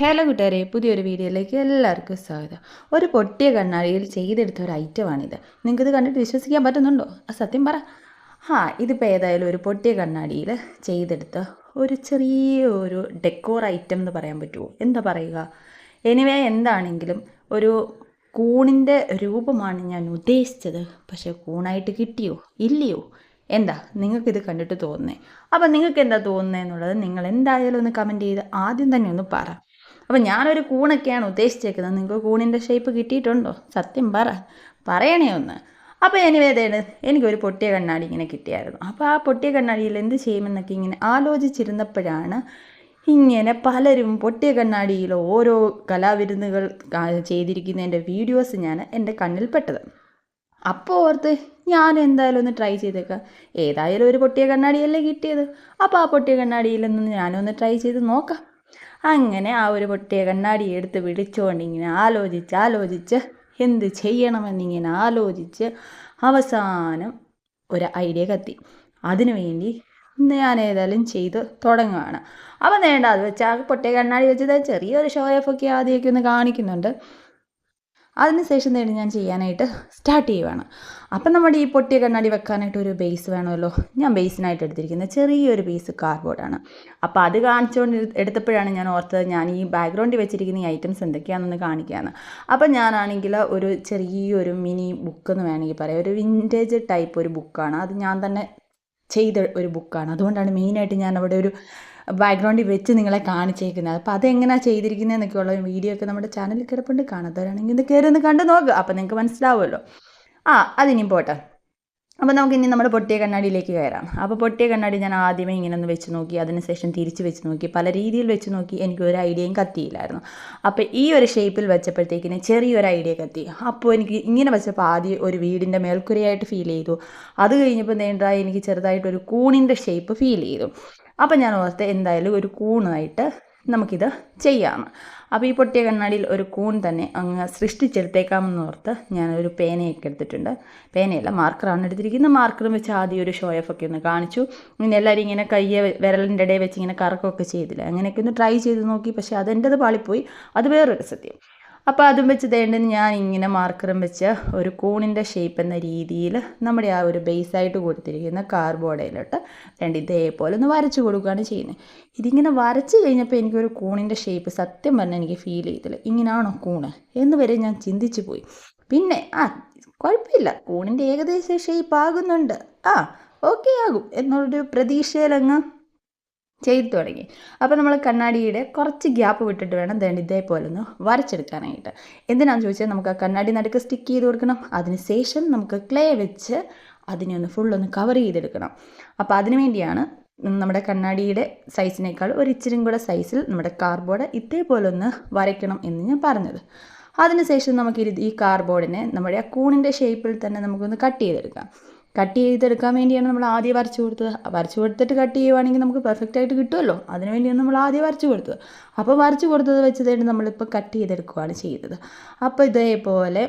Hello കൂട്ടുകാരെ പുതിയൊരു വീഡിയോയിലേക്ക് എല്ലാവർക്കും സ്വാഗതം. ഒരു പൊട്ടിയ കണ്ണാടിയിൽ ചെയ്തെടുത്ത ഒരു ഐറ്റമാണിത്. നിങ്ങൾക്കിത് കണ്ടിട്ട് വിശ്വസിക്കാൻ പറ്റുന്നുണ്ടോ? ആ സത്യം പറ. ആ ഇതിപ്പോൾ ഏതായാലും ഒരു പൊട്ടിയ കണ്ണാടിയിൽ ചെയ്തെടുത്ത ഒരു ചെറിയ ഒരു ഡെക്കോർ ഐറ്റം എന്ന് പറയാൻ പറ്റുമോ? എന്താ പറയുക? എനിവേ എന്താണെങ്കിലും ഒരു കൂണിന്റെ രൂപമാണ് ഞാൻ ഉദ്ദേശിച്ചത്. പക്ഷേ കൂണായിട്ട് കിട്ടിയോ? ഇല്ലയോ? എന്താ നിങ്ങൾക്കിത് കണ്ടിട്ട് തോന്നുന്നേ? അപ്പം നിങ്ങൾക്ക് എന്താ തോന്നുന്നത് എന്നുള്ളത് നിങ്ങൾ എന്തായാലും ഒന്ന് കമന്റ് ചെയ്ത് ആദ്യം തന്നെ ഒന്ന് പറ. അപ്പം ഞാനൊരു കൂണൊക്കെയാണ് ഉദ്ദേശിച്ചേക്കുന്നത്. നിങ്ങൾക്ക് കൂണിന്റെ ഷേപ്പ് കിട്ടിയിട്ടുണ്ടോ? സത്യം പറ. പറയണേ ഒന്ന്. അപ്പോൾ എനിവേതേണ് എനിക്കൊരു പൊട്ടിയ കണ്ണാടി ഇങ്ങനെ കിട്ടിയായിരുന്നു. അപ്പോൾ ആ പൊട്ടിയ കണ്ണാടിയിൽ എന്ത് ചെയ്യുമെന്നൊക്കെ ഇങ്ങനെ ആലോചിച്ചിരുന്നപ്പോഴാണ് ഇങ്ങനെ പലരും പൊട്ടിയ കണ്ണാടിയിൽ ഓരോ കലാവിരുന്നുകൾ ചെയ്തിരിക്കുന്നതിന്റെ വീഡിയോസ് ഞാൻ എന്റെ കണ്ണിൽപ്പെട്ടത്. അപ്പോൾ ഓർത്ത് ഞാൻ എന്തായാലും ഒന്ന് ട്രൈ ചെയ്തേക്കാം. ഏതായാലും ഒരു പൊട്ടിയ കണ്ണാടിയല്ലേ കിട്ടിയത്. അപ്പോൾ ആ പൊട്ടിയ കണ്ണാടിയിൽ നിന്ന് ഞാനൊന്ന് ട്രൈ ചെയ്ത് നോക്കാം. അങ്ങനെ ആ ഒരു പൊട്ടിയ കണ്ണാടി എടുത്ത് പിടിച്ചുകൊണ്ട് ഇങ്ങനെ ആലോചിച്ച് ആലോചിച്ച് എന്ത് ചെയ്യണമെന്നിങ്ങനെ ആലോചിച്ച് അവസാനം ഒരു ഐഡിയ കത്തി. അതിനു വേണ്ടി ഞാൻ ഏതായാലും ചെയ്ത് തുടങ്ങുകയാണ് അപ്പം നേണ്ട അത് വെച്ച് ആ പൊട്ടിയ കണ്ണാടി വെച്ചത് ചെറിയൊരു ഷോ ഒക്കെ ആദ്യമൊക്കെ ഒന്ന് കാണിക്കുന്നുണ്ട്. അതിനുശേഷം തന്നെ ഞാൻ ചെയ്യാനായിട്ട് സ്റ്റാർട്ട് ചെയ്യുവാണ്. അപ്പം നമ്മുടെ ഈ പൊട്ടിയ കണ്ണാടി വെക്കാനായിട്ട് ഒരു ബേസ് വേണമല്ലോ? ഞാൻ ബേസിനായിട്ട് എടുത്തിരിക്കുന്നത് ചെറിയൊരു പീസ് കാർഡ്ബോർഡാണ് അപ്പോൾ അത് കാണിച്ചുകൊണ്ട് എടുത്തപ്പോഴാണ് ഞാൻ ഓർത്തത് ഞാൻ ഈ ബാക്ക്ഗ്രൗണ്ടിൽ വെച്ചിരിക്കുന്ന ഈ ഐറ്റംസ് എന്തൊക്കെയാണെന്ന് കാണിക്കുകയാണ് അപ്പം ഞാനാണെങ്കിൽ ഒരു ചെറിയൊരു മിനി ബുക്ക് എന്ന് വേണമെങ്കിൽ പറയാം. ഒരു വിന്റേജ് ടൈപ്പ് ഒരു ബുക്കാണ് അത് ഞാൻ തന്നെ ചെയ്ത ഒരു ബുക്കാണ് അതുകൊണ്ടാണ് മെയിനായിട്ട് ഞാൻ അവിടെ ഒരു ബാക്ക്ഗ്രൗണ്ടിൽ വെച്ച് നിങ്ങളെ കാണിച്ചേക്കുന്നത്. അപ്പോൾ അതെങ്ങനെയാണ് ചെയ്തിരിക്കുന്നതെന്നൊക്കെയുള്ള വീഡിയോ ഒക്കെ നമ്മുടെ ചാനലിൽ കിടപ്പുണ്ട്. കാണാത്തവരാണെങ്കിൽ ഇത് കയറി ഒന്ന് കണ്ടു നോക്കുക അപ്പോൾ നിങ്ങൾക്ക് മനസ്സിലാവുമല്ലോ. ആ അതിനി പോട്ടെ. അപ്പോൾ നമുക്ക് ഇനി നമ്മുടെ പൊട്ടിയ കണ്ണാടിയിലേക്ക് കയറാം. അപ്പോൾ പൊട്ടിയ കണ്ണാടി ഞാൻ ആദ്യമേ ഇങ്ങനെ ഒന്ന് വെച്ച് നോക്കി അതിനുശേഷം തിരിച്ച് വെച്ച് നോക്കി പല രീതിയിൽ വെച്ച് നോക്കി എനിക്ക് ഒരു ഐഡിയയും കത്തിയില്ലായിരുന്നു. അപ്പോൾ ഈ ഒരു ഷേപ്പിൽ വെച്ചപ്പോഴത്തേക്കിന് ചെറിയൊരു ഐഡിയ കത്തി. അപ്പോൾ എനിക്ക് ഇങ്ങനെ വെച്ചപ്പോൾ ആദ്യം ഒരു വീടിന്റെ മേൽക്കുരയായിട്ട് ഫീൽ ചെയ്തു. അത് കഴിഞ്ഞപ്പോൾ നേണ്ട എനിക്ക് ചെറുതായിട്ടൊരു കൂണിന്റെ ഷേപ്പ് ഫീൽ ചെയ്തു. അപ്പം ഞാൻ ഓർത്ത് എന്തായാലും ഒരു കൂണായിട്ട് നമുക്കിത് ചെയ്യാം. അപ്പോൾ ഈ പൊട്ടിയ കണ്ണാടിയിൽ ഒരു കൂൺ തന്നെ അങ്ങ് സൃഷ്ടിച്ചെടുത്തേക്കാമെന്ന് ഓർത്ത് ഞാനൊരു പേനയൊക്കെ എടുത്തിട്ടുണ്ട്. പേനയല്ല മാർക്കറാണ് എടുത്തിരിക്കുന്നത്. മാർക്കറും വെച്ച് ആദ്യം ഒരു ഷോ ഓഫ് ഒക്കെ ഒന്ന് കാണിച്ചു. ഇങ്ങനെ എല്ലാവരും ഇങ്ങനെ കയ്യെ വിരലിന്റെ ഇടയിൽ വെച്ച് ഇങ്ങനെ കറക്കമൊക്കെ ചെയ്തില്ല? അങ്ങനെയൊക്കെ ഒന്ന് ട്രൈ ചെയ്ത് നോക്കി. പക്ഷേ അതെന്റെത് പാളിപ്പോയി. അത് വേറൊരു സത്യം. അപ്പോൾ അതും വെച്ച് തേണ്ടത് ഞാൻ ഇങ്ങനെ മാർക്കറും വെച്ച് ഒരു കൂണിന്റെ ഷേപ്പ് എന്ന രീതിയിൽ നമ്മുടെ ആ ഒരു ബേസായിട്ട് കൊടുത്തിരിക്കുന്ന കാർബോർഡയിലോട്ട് രണ്ട് ഇതേപോലെ ഒന്ന് വരച്ച് കൊടുക്കുകയാണ് ചെയ്യുന്നത് ഇതിങ്ങനെ വരച്ച് കഴിഞ്ഞപ്പോൾ എനിക്കൊരു കൂണിന്റെ ഷേപ്പ് സത്യം പറഞ്ഞാൽ എനിക്ക് ഫീൽ ചെയ്തില്ല. ഇങ്ങനാണോ കൂണ്? എന്ന് വരെ ഞാൻ ചിന്തിച്ചു പോയി. പിന്നെ ആ കുഴപ്പമില്ല കൂണിന്റെ ഏകദേശം ഷേപ്പ് ആകുന്നുണ്ട്. ആ ഓക്കെ ആകും. എന്നുള്ളൊരു പ്രതീക്ഷയിലങ്ങ് ചെയ്തു തുടങ്ങി. അപ്പോൾ നമ്മൾ കണ്ണാടിയുടെ കുറച്ച് ഗ്യാപ്പ് വിട്ടിട്ട് വേണം വേണ്ട ഇതേപോലെ ഒന്ന് വരച്ചെടുക്കാനായിട്ട്. എന്തിനാണെന്ന് ചോദിച്ചാൽ നമുക്ക് ആ കണ്ണാടി നടുക്ക് സ്റ്റിക്ക് ചെയ്ത് കൊടുക്കണം. അതിനുശേഷം നമുക്ക് ക്ലേ വെച്ച് അതിനെ ഒന്ന് ഫുള്ളൊന്ന് കവർ ചെയ്തെടുക്കണം. അപ്പോൾ അതിനു വേണ്ടിയാണ് നമ്മുടെ കണ്ണാടിയുടെ സൈസിനേക്കാൾ ഒരു ഇച്ചിരും കൂടെ സൈസിൽ നമ്മുടെ കാർബോർഡ് ഇതേപോലെ ഒന്ന് വരയ്ക്കണം എന്ന് ഞാൻ പറഞ്ഞത്. അതിനുശേഷം നമുക്ക് ഈ കാർബോർഡിനെ നമ്മുടെ ആ കൂണിന്റെ ഷേപ്പിൽ തന്നെ നമുക്കൊന്ന് കട്ട് ചെയ്തെടുക്കാം. കട്ട് ചെയ്തെടുക്കാൻ വേണ്ടിയാണ് നമ്മൾ ആദ്യം വരച്ചു കൊടുത്തത്. വരച്ചു കൊടുത്തിട്ട് കട്ട് ചെയ്യുവാണെങ്കിൽ നമുക്ക് പെർഫെക്റ്റ് ആയിട്ട് കിട്ടുമല്ലോ. അതിന് വേണ്ടിയാണ് നമ്മൾ ആദ്യം വരച്ചു കൊടുത്തത്. അപ്പോൾ വരച്ചു കൊടുത്തത് വെച്ചതായിട്ട് നമ്മളിപ്പോൾ കട്ട് ചെയ്തെടുക്കുകയാണ് ചെയ്തത് അപ്പോൾ ഇതേപോലെ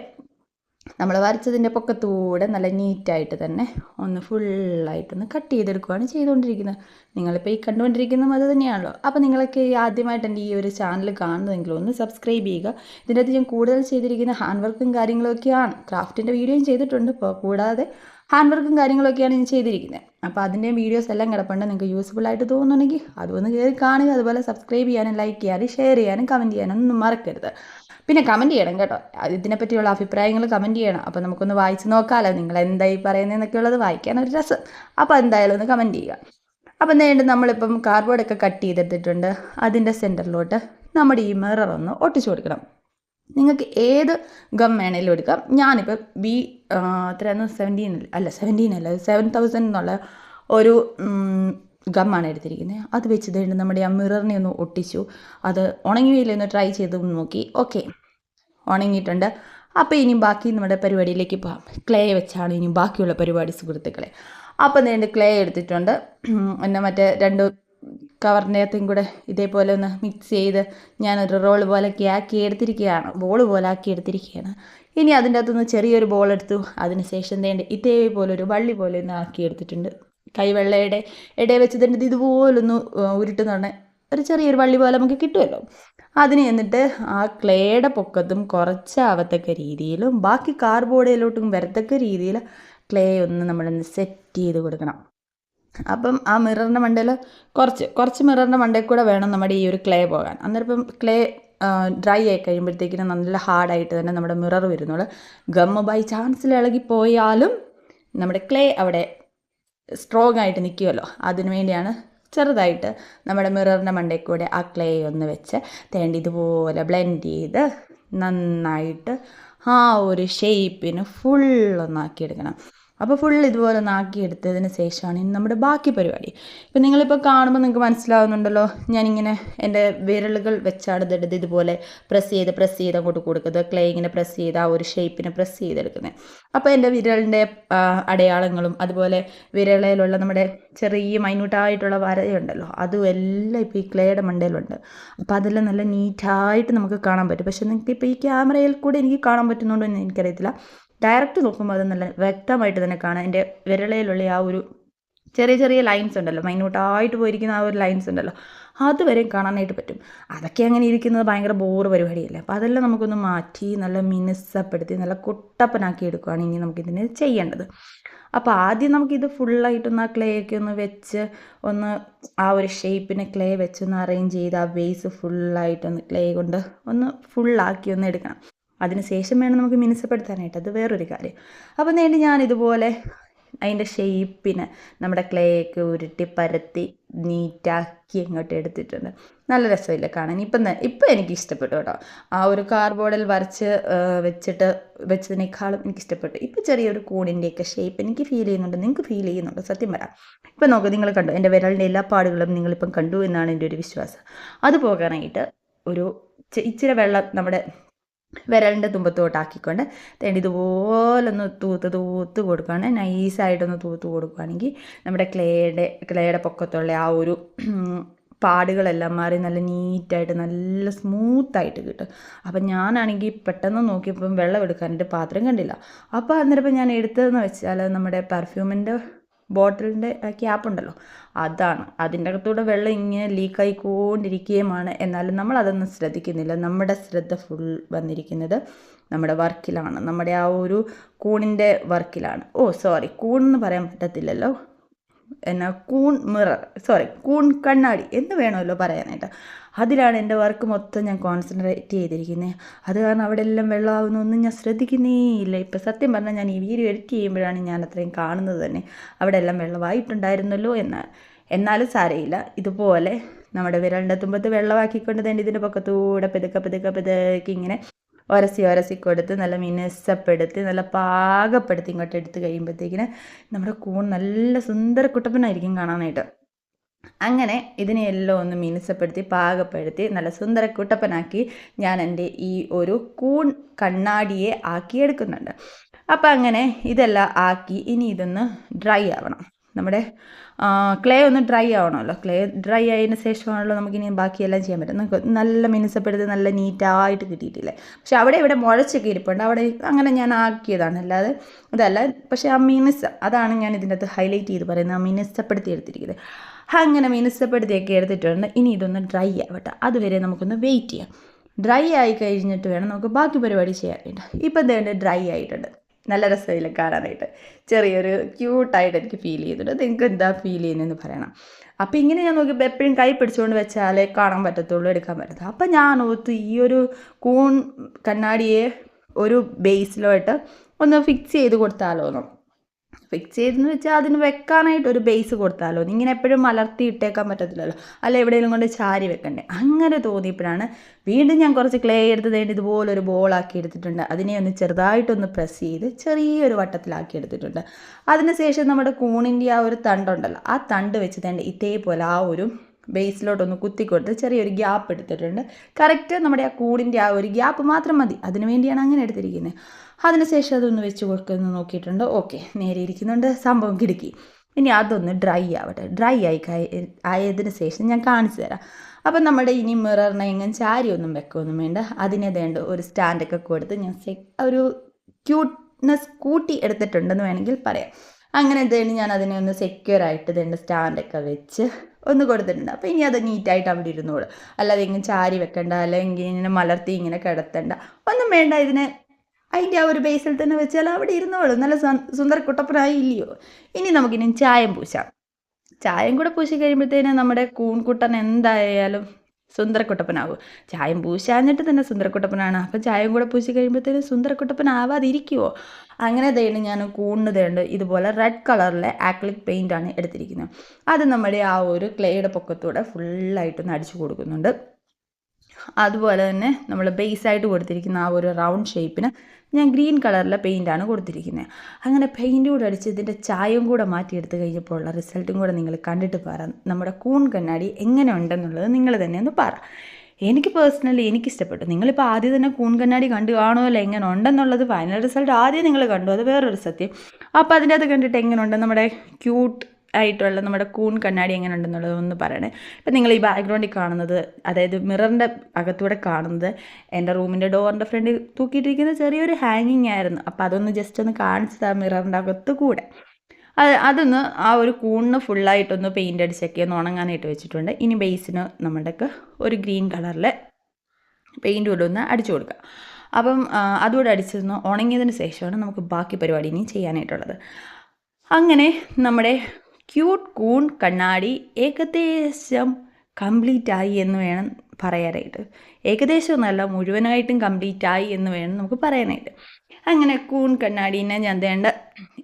നമ്മൾ വരച്ചതിന്റെ പൊക്കത്തൂടെ നല്ല നീറ്റായിട്ട് തന്നെ ഒന്ന് ഫുള്ളായിട്ടൊന്ന് കട്ട് ചെയ്തെടുക്കുകയാണ് ചെയ്തുകൊണ്ടിരിക്കുന്നത്. നിങ്ങളിപ്പോൾ ഈ കണ്ടുകൊണ്ടിരിക്കുന്നതും അത് തന്നെയാണല്ലോ. അപ്പോൾ നിങ്ങളൊക്കെ ഈ ആദ്യമായിട്ട് എന്റെ ഈ ഒരു ചാനൽ കാണുന്നതെങ്കിലും ഒന്ന് സബ്സ്ക്രൈബ് ചെയ്യുക. ഇതിന്റെ അകത്ത് ഞാൻ കൂടുതൽ ചെയ്തിരിക്കുന്ന ഹാൻഡ് വർക്കും കാര്യങ്ങളൊക്കെയാണ്. ക്രാഫ്റ്റിന്റെ വീഡിയോയും ചെയ്തിട്ടുണ്ട്. കൂടാതെ ഹാൻഡ് വർക്കും കാര്യങ്ങളൊക്കെയാണ് ഞാൻ ചെയ്തിരിക്കുന്നത്. അപ്പോൾ അതിന്റെ വീഡിയോസ് എല്ലാം കിടപ്പുണ്ട്. നിങ്ങൾക്ക് യൂസ്ഫുൾ ആയിട്ട് തോന്നുന്നുണ്ടെങ്കിൽ അതൊന്ന് കയറി കാണുക. അതുപോലെ സബ്സ്ക്രൈബ് ചെയ്യാനും ലൈക്ക് ചെയ്യാനും ഷെയർ ചെയ്യാനും കമന്റ് ചെയ്യാനും ഒന്നും മറക്കരുത്. പിന്നെ കമന്റ് ചെയ്യണം കേട്ടോ. ഇതിനെപ്പറ്റിയുള്ള അഭിപ്രായങ്ങൾ കമന്റ് ചെയ്യണം. അപ്പോൾ നമുക്കൊന്ന് വായിച്ച് നോക്കാമല്ലോ നിങ്ങൾ എന്തായി പറയുന്നതെന്നൊക്കെ ഉള്ളത് വായിക്കാൻ ഒരു രസം. അപ്പോൾ എന്തായാലും ഒന്ന് കമന്റ് ചെയ്യുക. അപ്പം നേരിട്ട് നമ്മളിപ്പം കാർഡ്ബോർഡൊക്കെ കട്ട് ചെയ്തെടുത്തിട്ടുണ്ട്. അതിന്റെ സെന്ററിലോട്ട് നമ്മുടെ ഈ മിറർ ഒന്ന് ഒട്ടിച്ചു കൊടുക്കണം. നിങ്ങൾക്ക് ഏത് ഗം വേണേലും എടുക്കാം. ഞാനിപ്പോൾ ബി എത്രയാണ് സെവന്റീൻ അല്ല സെവന്റീൻ അല്ല സെവൻ തൗസൻഡ് എന്നുള്ള ഒരു ഗമ്മാണ് എടുത്തിരിക്കുന്നത് അത് വെച്ച് കഴിഞ്ഞ് നമ്മുടെ ആ മിററിനെ ഒന്ന് ഒട്ടിച്ചു. അത് ഉണങ്ങിയില്ല ഒന്ന് ട്രൈ ചെയ്ത് നോക്കി. ഓക്കെ ഉണങ്ങിയിട്ടുണ്ട്. അപ്പോൾ ഇനി ബാക്കി നമ്മുടെ പരിപാടിയിലേക്ക് പോകാം ക്ലേ വെച്ചാണ് ഇനി ബാക്കിയുള്ള പരിപാടി സുഹൃത്തുക്കളെ. അപ്പം നേരിട്ട് ക്ലേ എടുത്തിട്ടുണ്ട്. പിന്നെ മറ്റേ രണ്ട് കവറിന്റെ അകത്തും കൂടെ ഇതേപോലെ ഒന്ന് മിക്സ് ചെയ്ത് ഞാനൊരു റോൾ പോലൊക്കെ ആക്കി എടുത്തിരിക്കുകയാണ്. ബോൾ പോലെ ആക്കി എടുത്തിരിക്കുകയാണ്. ഇനി അതിന്റെ അകത്തുനിന്ന് ചെറിയൊരു ബോൾ എടുത്തു. അതിന് ശേഷം തേണ്ട ഇതേപോലെ ഒരു വള്ളി പോലെ ഒന്ന് ആക്കി എടുത്തിട്ടുണ്ട്. കൈവെള്ളയുടെ ഇടയിൽ വെച്ച് തന്നെ ഇതുപോലൊന്ന് ഉരുട്ടുന്ന ഒരു ചെറിയൊരു വള്ളി പോലെ നമുക്ക് കിട്ടുമല്ലോ. അതിന് എന്നിട്ട് ആ ക്ലേയുടെ പൊക്കത്തും കുറച്ചാവത്തക്ക രീതിയിലും ബാക്കി കാർബോർഡിലോട്ടും വരത്തക്ക രീതിയിൽ ക്ലേ ഒന്ന് നമ്മളൊന്ന് സെറ്റ് ചെയ്ത് കൊടുക്കണം. അപ്പം ആ മിററിന്റെ മണ്ടയിൽ കുറച്ച് കുറച്ച് മിററിന്റെ മണ്ടയിൽ കൂടെ വേണം നമ്മുടെ ഈ ഒരു ക്ലേ പോകാൻ. അന്നേരം ഇപ്പം ക്ലേ ഡ്രൈ ആയി കഴിയുമ്പോഴത്തേക്കിനും നല്ല ഹാർഡായിട്ട് തന്നെ നമ്മുടെ മിറർ വരുന്നുള്ളൂ. ഗമ്മ ബൈ ചാൻസിൽ ഇളകിപ്പോയാലും നമ്മുടെ ക്ലേ അവിടെ സ്ട്രോങ് ആയിട്ട് നിൽക്കുമല്ലോ. അതിനു വേണ്ടിയാണ് ചെറുതായിട്ട് നമ്മുടെ മിററിന്റെ മണ്ടയിൽ കൂടെ ആ ക്ലേ ഒന്ന് വെച്ച് തേണ്ടി ഇതുപോലെ ബ്ലെൻഡ് ചെയ്ത് നന്നായിട്ട് ആ ഒരു ഷേപ്പിന് ഫുള്ളൊന്നാക്കിയെടുക്കണം അപ്പോൾ ഫുൾ ഇതുപോലെ ഒന്ന് ആക്കിയെടുത്തതിന് ശേഷമാണ് ഇനി നമ്മുടെ ബാക്കി പരിപാടി. ഇപ്പം നിങ്ങളിപ്പോൾ കാണുമ്പോൾ നിങ്ങൾക്ക് മനസ്സിലാവുന്നുണ്ടല്ലോ ഞാനിങ്ങനെ എന്റെ വിരലുകൾ വെച്ചാടുന്നെടുത്ത് ഇതുപോലെ പ്രസ് ചെയ്ത് പ്രസ് ചെയ്ത് അങ്ങോട്ട് കൊടുക്കുന്നത്. ക്ലേ ഇങ്ങനെ പ്രസ് ചെയ്ത് ആ ഒരു ഷേപ്പിനെ പ്രസ് ചെയ്തെടുക്കുന്നത്. അപ്പോൾ എന്റെ വിരലിന്റെ അടയാളങ്ങളും അതുപോലെ വിരളയിലുള്ള നമ്മുടെ ചെറിയ മൈന്യൂട്ടായിട്ടുള്ള വരയുണ്ടല്ലോ അതും എല്ലാം ഇപ്പോൾ ഈ ക്ലേയുടെ മണ്ടയിലുണ്ട് അപ്പോൾ അതെല്ലാം നല്ല നീറ്റായിട്ട് നമുക്ക് കാണാൻ പറ്റും. പക്ഷേ നിങ്ങൾക്ക് ഇപ്പോൾ ഈ ക്യാമറയിൽ കൂടെ എനിക്ക് കാണാൻ പറ്റുന്നുണ്ടോ എന്ന് എനിക്കറിയത്തില്ല. ഡയറക്റ്റ് നോക്കുമ്പോൾ അത് നല്ല വ്യക്തമായിട്ട് തന്നെ കാണാം. എന്റെ വിരളയിലുള്ള ആ ഒരു ചെറിയ ചെറിയ ലൈൻസ് ഉണ്ടല്ലോ. മൈന്യൂട്ടായിട്ട് പോയിരിക്കുന്ന ആ ഒരു ലൈൻസ് ഉണ്ടല്ലോ. അതുവരെ കാണാനായിട്ട് പറ്റും. അതൊക്കെ അങ്ങനെ ഇരിക്കുന്നത് ഭയങ്കര ബോറ് പരിപാടിയല്ലേ? അപ്പോൾ അതെല്ലാം നമുക്കൊന്ന് മാറ്റി നല്ല മിനുസപ്പെടുത്തി നല്ല കുട്ടപ്പനാക്കി എടുക്കുകയാണ് ഇനി നമുക്കിതിന് ചെയ്യേണ്ടത്. അപ്പോൾ ആദ്യം നമുക്കിത് ഫുള്ളായിട്ടൊന്ന് ആ ക്ലേ ഒക്കെ ഒന്ന് വെച്ച് ഒന്ന് ആ ഒരു ഷേപ്പിനെ ക്ലേ വെച്ച് ഒന്ന് അറേഞ്ച് ചെയ്ത് ആ ബേസ് ഫുള്ളായിട്ടൊന്ന് ക്ലേ കൊണ്ട് ഒന്ന് ഫുള്ളാക്കി ഒന്ന് എടുക്കണം. അതിന് ശേഷം വേണം നമുക്ക് മിനുസപ്പെടുത്താനായിട്ട്. അത് വേറൊരു കാര്യം. അപ്പോൾ നേടി ഞാൻ ഇതുപോലെ അതിന്റെ ഷേപ്പിന് നമ്മുടെ ക്ലേക്ക് ഉരുട്ടി പരത്തി നീറ്റാക്കി ഇങ്ങോട്ട് എടുത്തിട്ടുണ്ട്. നല്ല രസമില്ല കാണാൻ. ഇപ്പം ഇപ്പം എനിക്ക് ഇഷ്ടപ്പെട്ടു കേട്ടോ. ആ ഒരു കാർബോർഡിൽ വരച്ച് വെച്ചിട്ട് വെച്ചതിനേക്കാളും എനിക്ക് ഇഷ്ടപ്പെട്ടു ഇപ്പം ചെറിയൊരു കൂണിന്റെയൊക്കെ ഷേപ്പ് എനിക്ക് ഫീൽ ചെയ്യുന്നുണ്ട്. നിങ്ങൾക്ക് ഫീൽ ചെയ്യുന്നുണ്ട്. സത്യം പറയാം. ഇപ്പം നോക്ക് നിങ്ങൾ കണ്ടു. എന്റെ വിരലിന്റെ എല്ലാ പാടുകളും നിങ്ങളിപ്പം കണ്ടു എന്നാണ് എന്റെ ഒരു വിശ്വാസം. അത് പോകാനായിട്ട് ഒരു ഇച്ചിരി വെള്ളം നമ്മുടെ വിരലിന്റെ തുമ്പത്തോട്ടാക്കിക്കൊണ്ട് തേണ്ടി ഇതുപോലൊന്ന് തൂത്ത് തൂത്ത് കൊടുക്കുകയാണ്. നൈസായിട്ടൊന്ന് തൂത്ത് കൊടുക്കുകയാണെങ്കിൽ നമ്മുടെ ക്ലേയുടെ ക്ലേയുടെ പൊക്കത്തുള്ള ആ ഒരു പാടുകളെല്ലാം മാറി നല്ല നീറ്റായിട്ട് നല്ല സ്മൂത്തായിട്ട് കിട്ടും. അപ്പം ഞാനാണെങ്കിൽ പെട്ടെന്ന് നോക്കിയപ്പം വെള്ളം എടുക്കാനായിട്ട് പാത്രം കണ്ടില്ല. അപ്പോൾ അന്നേരം ഞാൻ എടുത്തതെന്ന് വെച്ചാൽ നമ്മുടെ പെർഫ്യൂമിന്റെ ബോട്ടിലിന്റെ ക്യാപ്പ് ഉണ്ടല്ലോ അതാണ്. അതിന്റെ അകത്തൂടെ വെള്ളം ഇങ്ങനെ ലീക്കായിക്കൊണ്ടിരിക്കുകയുമാണ്. എന്നാലും നമ്മൾ അതൊന്നും ശ്രദ്ധിക്കുന്നില്ല. നമ്മുടെ ശ്രദ്ധ ഫുൾ വന്നിരിക്കുന്നത് നമ്മുടെ വർക്കിലാണ്. നമ്മുടെ ആ ഒരു കൂണിന്റെ വർക്കിലാണ്. Oh sorry. കൂൺ എന്ന് പറയാൻ പറ്റത്തില്ലല്ലോ. എന്നാ കൂൺ മിറർ. സോറി കൂൺ കണ്ണാടി. എന്ന് വേണമല്ലോ പറയാനായിട്ട്. അതിലാണ് എന്റെ വർക്ക് മൊത്തം ഞാൻ കോൺസെൻട്രേറ്റ് ചെയ്തിരിക്കുന്നത് അത് കാരണം അവിടെ എല്ലാം വെള്ളമാകുന്നൊന്നും ഞാൻ ശ്രദ്ധിക്കുന്നേ ഇല്ല ഇപ്പം സത്യം പറഞ്ഞാൽ ഞാൻ ഈ വീഡിയോ എഡിറ്റ് ചെയ്യുമ്പോഴാണ് ഞാൻ അത്രയും കാണുന്നത് തന്നെ. അവിടെ എല്ലാം വെള്ളമായിട്ടുണ്ടായിരുന്നല്ലോ എന്ന് എന്നാലും സാരയില്ല. ഇതുപോലെ നമ്മുടെ വിരലിന്റെ തുമ്പത്ത് വെള്ളമാക്കിക്കൊണ്ട് തന്നെ ഇതിന്റെ പക്കത്തൂടെ പെതുക്കെ പെതുക്കെ പെതുക്കെ ഇങ്ങനെ ഒരസി ഒരസി കൊടുത്ത് നല്ല മിനുസപ്പെടുത്തി നല്ല പാകപ്പെടുത്തി ഇങ്ങോട്ട് എടുത്ത് കഴിയുമ്പോഴത്തേക്കിന് നമ്മുടെ കൂൺ നല്ല സുന്ദര കുട്ടപ്പനായിരിക്കും കാണാനായിട്ട്. അങ്ങനെ ഇതിനെയെല്ലാം ഒന്ന് മിനുസപ്പെടുത്തി പാകപ്പെടുത്തി നല്ല സുന്ദര കുട്ടപ്പനാക്കി ഞാൻ എന്റെ ഈ ഒരു കൂൺ കണ്ണാടിയെ ആക്കിയെടുക്കുന്നുണ്ട്. അപ്പോൾ അങ്ങനെ ഇതെല്ലാം ആക്കി ഇനി ഇതൊന്ന് ഡ്രൈ ആവണം. നമ്മുടെ ക്ലേ ഒന്ന് ഡ്രൈ ആവണമല്ലോ. ക്ലേ ഡ്രൈ ആയതിന് ശേഷമാണല്ലോ നമുക്കിനി ബാക്കിയെല്ലാം ചെയ്യാൻ പറ്റും നമുക്ക് നല്ല മിനുസപ്പെടുത്തി നല്ല നീറ്റായിട്ട് കിട്ടിയിട്ടില്ലേ? പക്ഷെ അവിടെ ഇവിടെ മുഴച്ചൊക്കെ ഇരിപ്പുണ്ട്. അവിടെ അങ്ങനെ ഞാൻ ആക്കിയതാണ്. അല്ലാതെ അതല്ല പക്ഷേ ആ മിനുസ അതാണ് ഞാൻ ഇതിന്റെ അകത്ത് ഹൈലൈറ്റ് ചെയ്ത് പറയുന്നത്. ആ മിനുസപ്പെടുത്തി എടുത്തിരിക്കുന്നത്. അങ്ങനെ മിനുസപ്പെടുത്തിയൊക്കെ എടുത്തിട്ടുണ്ട്. ഇനി ഇതൊന്ന് ഡ്രൈ ആവട്ടെ. അതുവരെ നമുക്കൊന്ന് വെയിറ്റ് ചെയ്യാം. ഡ്രൈ ആയി കഴിഞ്ഞിട്ട് വേണം നമുക്ക് ബാക്കി പരിപാടി ചെയ്യാൻ വേണ്ടി ഇപ്പം എന്തുകൊണ്ട് ഡ്രൈ ആയിട്ടുണ്ട്. നല്ല രസമില്ല കാണാനായിട്ട്. ചെറിയൊരു ക്യൂട്ടായിട്ട് എനിക്ക് ഫീൽ ചെയ്തിട്ടുണ്ട്. നിങ്ങൾക്ക് എന്താ ഫീൽ ചെയ്യുന്നതെന്ന് പറയണം. അപ്പോൾ ഇങ്ങനെ ഞാൻ നോക്കിയപ്പോൾ എപ്പോഴും കൈ പിടിച്ചുകൊണ്ട് വെച്ചാലേ കാണാൻ പറ്റത്തുള്ളൂ എടുക്കാൻ പറ്റത്തുള്ളൂ. അപ്പം ഞാൻ ഓർത്ത് ഈ ഒരു കൂൺ കണ്ണാടിയെ ഒരു ബേസിലോട്ട് ഒന്ന് ഫിക്സ് ചെയ്ത് കൊടുത്താലോന്നും. ഫിക്സ് ചെയ്തെന്ന് വെച്ചാൽ അതിന് വെക്കാനായിട്ട് ഒരു ബേസ് കൊടുത്താലോ? ഇങ്ങനെ എപ്പോഴും മലർത്തി ഇട്ടേക്കാൻ പറ്റത്തില്ലല്ലോ. അല്ല എവിടെയെങ്കിലും കൊണ്ട് ചാരി വെക്കണ്ടേ? അങ്ങനെ തോന്നിയപ്പോഴാണ് വീണ്ടും ഞാൻ കുറച്ച് ക്ലേ എടുത്ത് തേണ്ടി ഇതുപോലെ ഒരു ബോളാക്കി എടുത്തിട്ടുണ്ട്. അതിനെ ഒന്ന് ചെറുതായിട്ടൊന്ന് പ്രസ് ചെയ്ത് ചെറിയൊരു വട്ടത്തിലാക്കി എടുത്തിട്ടുണ്ട്. അതിനുശേഷം നമ്മുടെ കൂണിന്റെ ആ ഒരു തണ്ടുണ്ടല്ലോ ആ തണ്ട് വെച്ച് തേണ്ട ഇതേപോലെ ആ ഒരു ബേസിലോട്ടൊന്ന് കുത്തിക്കൊടുത്ത് ചെറിയൊരു ഗ്യാപ്പ് എടുത്തിട്ടുണ്ട്. കറക്റ്റ് നമ്മുടെ ആ കൂടിന്റെ ആ ഒരു ഗ്യാപ്പ് മാത്രം മതി. അതിനു വേണ്ടിയാണ് അങ്ങനെ എടുത്തിരിക്കുന്നത്. അതിനുശേഷം അതൊന്ന് വെച്ച് കൊടുക്കുന്നത് നോക്കിയിട്ടുണ്ട്. ഓക്കെ നേരെ ഇരിക്കുന്നുണ്ട്. സംഭവം കിടക്കി. ഇനി അതൊന്ന് ഡ്രൈ ആവട്ടെ. ഡ്രൈ ആയി ആയതിന് ശേഷം ഞാൻ കാണിച്ചു തരാം. അപ്പം നമ്മുടെ ഇനി മിററിനെ എങ്ങനെ ചാരി ഒന്നും വെക്കൊന്നും വേണ്ട. അതിനെ വേണ്ട ഒരു സ്റ്റാൻഡൊക്കെ കൊടുത്ത് ഞാൻ ഒരു ക്യൂട്ട്നെസ് കൂട്ടി എടുത്തിട്ടുണ്ടെന്ന് വേണമെങ്കിൽ പറയാം. അങ്ങനെ എന്തെങ്കിലും ഞാൻ അതിനെ ഒന്ന് സെക്യൂർ ആയിട്ട് ഇതേണ്ട സ്റ്റാൻഡൊക്കെ വെച്ച് ഒന്ന് കൊടുത്തിട്ടുണ്ട്. അപ്പോൾ ഇനി അത് നീറ്റായിട്ട് അവിടെ ഇരുന്നോളൂ. അല്ലാതെ ഇങ്ങനെ ചാരി വെക്കണ്ട അല്ലെങ്കിൽ ഇങ്ങനെ മലർത്തി ഇങ്ങനെ കിടത്തണ്ട. ഒന്നും വേണ്ട ഇതിനെ അതിന്റെ ആ ഒരു ബേസിൽ തന്നെ വെച്ചാൽ അവിടെ ഇരുന്നോളൂ. നല്ല സുന്ദര കുട്ടപ്പനായി ഇല്ലയോ? ഇനി നമുക്കിനി ചായം പൂശാം. ചായം കൂടെ പൂശി കഴിയുമ്പോഴത്തേനും നമ്മുടെ കൂൺകുട്ടൻ എന്തായാലും സുന്ദരക്കുട്ടപ്പനാവും. ചായം പൂശാഞ്ഞിട്ട് തന്നെ സുന്ദരക്കുട്ടപ്പനാണ്. അപ്പം ചായം കൂടെ പൂശി കഴിയുമ്പോഴത്തേനും സുന്ദരക്കുട്ടപ്പനാവാതിരിക്കുമോ അങ്ങനെ തേണ് ഞാൻ കൂണ് തേണ്ട് ഇതുപോലെ റെഡ് കളറിലെ ആക്ലിക് പെയിന്റ് ആണ് എടുത്തിരിക്കുന്നത്. അത് നമ്മുടെ ആ ഒരു ക്ലേയുടെ പൊക്കത്തൂടെ ഫുള്ളായിട്ടൊന്ന് അടിച്ചു കൊടുക്കുന്നുണ്ട്. അതുപോലെ തന്നെ നമ്മൾ ബേസ് ആയിട്ട് കൊടുത്തിരിക്കുന്ന ആ ഒരു റൗണ്ട് ഷേപ്പിന് ഞാൻ ഗ്രീൻ കളറിലെ പെയിന്റാണ് കൊടുത്തിരിക്കുന്നത് അങ്ങനെ പെയിന്റ് കൂടെ അടിച്ച് ഇതിന്റെ ചായം കൂടെ മാറ്റിയെടുത്ത് കഴിഞ്ഞപ്പോൾ ഉള്ള റിസൾട്ടും കൂടെ നിങ്ങൾ കണ്ടിട്ട് പറ. നമ്മുടെ കൂൺ കണ്ണാടി എങ്ങനെ ഉണ്ടെന്നുള്ളത് നിങ്ങൾ തന്നെ ഒന്ന് പറ. എനിക്ക് പേഴ്സണലി എനിക്ക് ഇഷ്ടപ്പെട്ടു നിങ്ങളിപ്പോൾ ആദ്യം തന്നെ കൂൺ കണ്ണാടി കണ്ടു കാണുമല്ലോ എങ്ങനെ ഉണ്ടെന്നുള്ളത് ഫൈനൽ റിസൾട്ട് ആദ്യം നിങ്ങൾ കണ്ടു. അത് വേറൊരു സത്യം. അപ്പോൾ അതിന്റെ അത് കണ്ടിട്ട് എങ്ങനെയുണ്ട് നമ്മുടെ ക്യൂട്ട് ആയിട്ടുള്ള നമ്മുടെ കൂൺ കണ്ണാടി എങ്ങനെ ഉണ്ടെന്നുള്ളത് ഒന്ന് പറയണേ. ഇപ്പം നിങ്ങൾ ഈ ബാക്ക്ഗ്രൗണ്ടിൽ കാണുന്നത് അതായത് മിററിന്റെ അകത്തൂടെ കാണുന്നത് എന്റെ റൂമിന്റെ ഡോറിന്റെ ഫ്രണ്ടിൽ തൂക്കിയിട്ടിരിക്കുന്ന ചെറിയൊരു ഹാങ്ങിങ് ആയിരുന്നു. അപ്പം അതൊന്ന് ജസ്റ്റ് ഒന്ന് കാണിച്ചത് മിററിന്റെ അകത്ത് കൂടെ അത് അതൊന്ന് ആ ഒരു കൂണിന് ഫുള്ളായിട്ടൊന്ന് പെയിന്റ് അടിച്ചൊക്കെ ഒന്ന് ഉണങ്ങാനായിട്ട് വെച്ചിട്ടുണ്ട്. ഇനി ബേസിന് നമ്മുടെ ഒരു ഗ്രീൻ കളറിൽ പെയിന്റ് കൂടെ ഒന്ന് അടിച്ചു കൊടുക്കുക അപ്പം അതുകൂടെ അടിച്ചിരുന്നു ഉണങ്ങിയതിന് ശേഷമാണ് നമുക്ക് ബാക്കി പരിപാടി ഇനി ചെയ്യാനായിട്ടുള്ളത്. അങ്ങനെ നമ്മുടെ ക്യൂട്ട് കൂൺ കണ്ണാടി ഏകദേശം കംപ്ലീറ്റ് ആയി എന്ന് വേണം പറയാനായിട്ട്. ഏകദേശം ഒന്നല്ല മുഴുവനായിട്ടും കംപ്ലീറ്റ് ആയി എന്ന് വേണം നമുക്ക് പറയാനായിട്ട്. അങ്ങനെ കൂൺ കണ്ണാടീനെ ഞാൻ വേണ്ട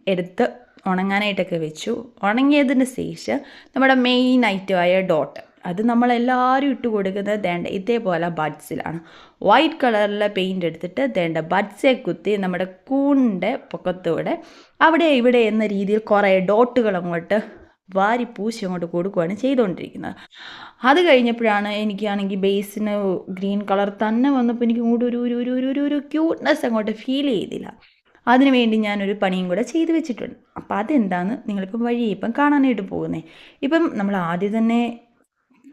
എടുത്ത് ഉണങ്ങാനായിട്ടൊക്കെ വെച്ചു. ഉണങ്ങിയതിന് ശേഷം നമ്മുടെ മെയിൻ ഐറ്റമായ ഡോട്ട് അത് നമ്മളെല്ലാവരും ഇട്ട് കൊടുക്കുന്നത് ദേണ്ട ഇതേപോലെ ബഡ്സിലാണ്. വൈറ്റ് കളറിലെ പെയിന്റ് എടുത്തിട്ട് ദേണ്ട ബഡ്സെ കുത്തി നമ്മുടെ കൂണിന്റെ പൊക്കത്തൂടെ അവിടെ ഇവിടെ എന്ന രീതിയിൽ കുറേ ഡോട്ടുകൾ അങ്ങോട്ട് വാരി പൂശി അങ്ങോട്ട് കൊടുക്കുകയാണ് ചെയ്തുകൊണ്ടിരിക്കുന്നത്. അത് കഴിഞ്ഞപ്പോഴാണ് എനിക്കാണെങ്കിൽ ബേസിന് ഗ്രീൻ കളർ തന്നെ വന്നപ്പോൾ എനിക്ക് ഇങ്ങോട്ട് ഒരു ഒരു ഒരു ഒരു ഒരു ക്യൂട്ട്നെസ് അങ്ങോട്ട് ഫീൽ ചെയ്തില്ല. അതിനുവേണ്ടി ഞാനൊരു പണിയും കൂടെ ചെയ്തു വെച്ചിട്ടുണ്ട്. അപ്പോൾ അതെന്താന്ന് നിങ്ങളിപ്പം വഴി ഇപ്പം കാണാനായിട്ട് പോകുന്നത് ഇപ്പം നമ്മൾ ആദ്യം തന്നെ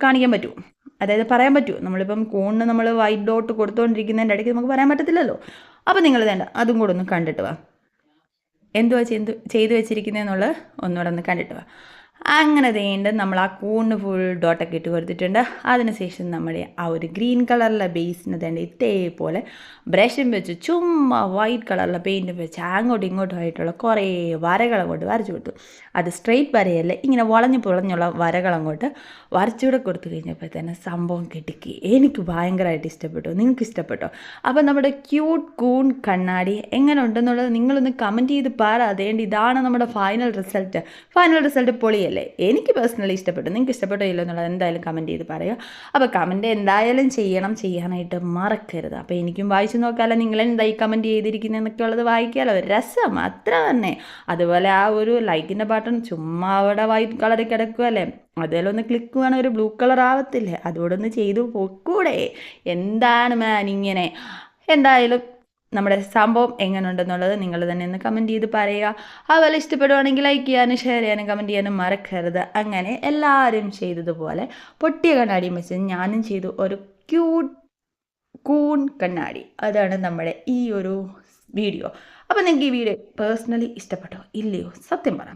കാണിക്കാൻ പറ്റുമോ അതായത് പറയാൻ പറ്റുമോ നമ്മളിപ്പം കോണിന് നമ്മൾ വൈറ്റ് ഡോട്ട് കൊടുത്തുകൊണ്ടിരിക്കുന്നതിന്റെ ഇടയ്ക്ക് നമുക്ക് പറയാൻ പറ്റത്തില്ലല്ലോ. അപ്പോൾ നിങ്ങൾ വേണ്ട അതും കൂടെ ഒന്ന് കണ്ടിട്ട് വാ. എന്തുവാ ചെയ്തു ചെയ്തു വെച്ചിരിക്കുന്നതെന്നുള്ളത് ഒന്നുകൂടെ ഒന്ന് കണ്ടിട്ട് വാ. അങ്ങനെ തേണ്ട് നമ്മൾ ആ കൂണ് ഫുൾ ഡോട്ടൊക്കെ ഇട്ട് കൊടുത്തിട്ടുണ്ട്. അതിനുശേഷം നമ്മൾ ആ ഒരു ഗ്രീൻ കളറിലെ ബേസിന് തേണ്ട ഇതേപോലെ ബ്രഷും വെച്ച് ചുമ്മാ വൈറ്റ് കളറിലെ പെയിന്റും വെച്ച് അങ്ങോട്ടും ഇങ്ങോട്ടും ആയിട്ടുള്ള കുറേ വരകൾ അങ്ങോട്ട് വരച്ചു കൊടുത്തു. അത് സ്ട്രെയിറ്റ് വരയല്ല ഇങ്ങനെ വളഞ്ഞു പുളഞ്ഞുള്ള വരകൾ അങ്ങോട്ട് വരച്ചുകൂടെ കൊടുത്തു കഴിഞ്ഞപ്പോൾ തന്നെ സംഭവം കിട്ടിക്കി. എനിക്ക് ഭയങ്കരമായിട്ട് ഇഷ്ടപ്പെട്ടു. നിങ്ങൾക്ക് ഇഷ്ടപ്പെട്ടോ? അപ്പോൾ നമ്മുടെ ക്യൂട്ട് കൂൺ കണ്ണാടി എങ്ങനെ ഉണ്ടെന്നുള്ളത് നിങ്ങളൊന്ന് കമന്റ് ചെയ്ത് പറ. അതേണ്ടി ഇതാണ് നമ്മുടെ ഫൈനൽ റിസൾട്ട് ഫൈനൽ റിസൾട്ട് പൊളിയല്ലേ? അല്ലേ എനിക്ക് പേഴ്സണലി ഇഷ്ടപ്പെട്ടു. നിങ്ങൾക്ക് ഇഷ്ടപ്പെട്ടോ ഇല്ലോ എന്നുള്ളത് എന്തായാലും കമന്റ് ചെയ്ത് പറയുക. അപ്പോൾ കമന്റ് എന്തായാലും ചെയ്യണം. ചെയ്യാനായിട്ട് മറക്കരുത്. അപ്പോൾ എനിക്കും വായിച്ചു നോക്കാമല്ലോ നിങ്ങൾ എന്തായി കമന്റ് ചെയ്തിരിക്കുന്നതെന്നൊക്കെ ഉള്ളത് വായിക്കാമല്ലോ രസം. അത്ര തന്നെ. അതുപോലെ ആ ഒരു ലൈക്കിന്റെ ബട്ടൺ ചുമ്മാ അവിടെ വൈറ്റ് കളറിൽ കിടക്കുമല്ലേ ഒന്ന് ക്ലിക്ക് വേണം. ഒരു ബ്ലൂ കളർ ആവത്തില്ലേ? അതുകൂടെ ഒന്ന് ചെയ്തു പോക്കൂടെ. എന്താണ് മാൻ ഇങ്ങനെ? എന്തായാലും നമ്മുടെ സംഭവം എങ്ങനെയുണ്ടെന്നുള്ളത് നിങ്ങൾ തന്നെ ഒന്ന് കമന്റ് ചെയ്ത് പറയുക. അതുപോലെ ഇഷ്ടപ്പെടുവാണെങ്കിൽ ലൈക്ക് ചെയ്യാനും ഷെയർ ചെയ്യാനും കമന്റ് ചെയ്യാനും മറക്കരുത്. അങ്ങനെ എല്ലാവരും ചെയ്തതുപോലെ പൊട്ടിയ കണ്ണാടിയും വെച്ച് ഞാനും ചെയ്തു ഒരു ക്യൂട്ട് കൂൺ കണ്ണാടി. അതാണ് നമ്മുടെ ഈ ഒരു വീഡിയോ അപ്പോൾ നിങ്ങൾക്ക് ഈ വീഡിയോ പേഴ്സണലി ഇഷ്ടപ്പെട്ടോ? ഇല്ലയോ? സത്യം പറ.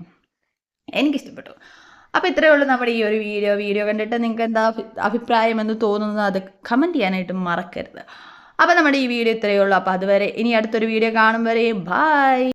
എനിക്കിഷ്ടപ്പെട്ടു. അപ്പോൾ ഇത്രയേ ഉള്ളൂ നമ്മുടെ ഈ ഒരു വീഡിയോ വീഡിയോ കണ്ടിട്ട് നിങ്ങൾക്ക് എന്താ അഭിപ്രായം എന്ന് തോന്നുന്നത് അത് കമന്റ് ചെയ്യാനായിട്ട് മറക്കരുത്. അപ്പോൾ നമ്മുടെ ഈ വീഡിയോ ഇത്രയേ ഉള്ളൂ. അപ്പോൾ അതുവരെ ഇനി അടുത്തൊരു വീഡിയോ കാണും വരെ ബായ്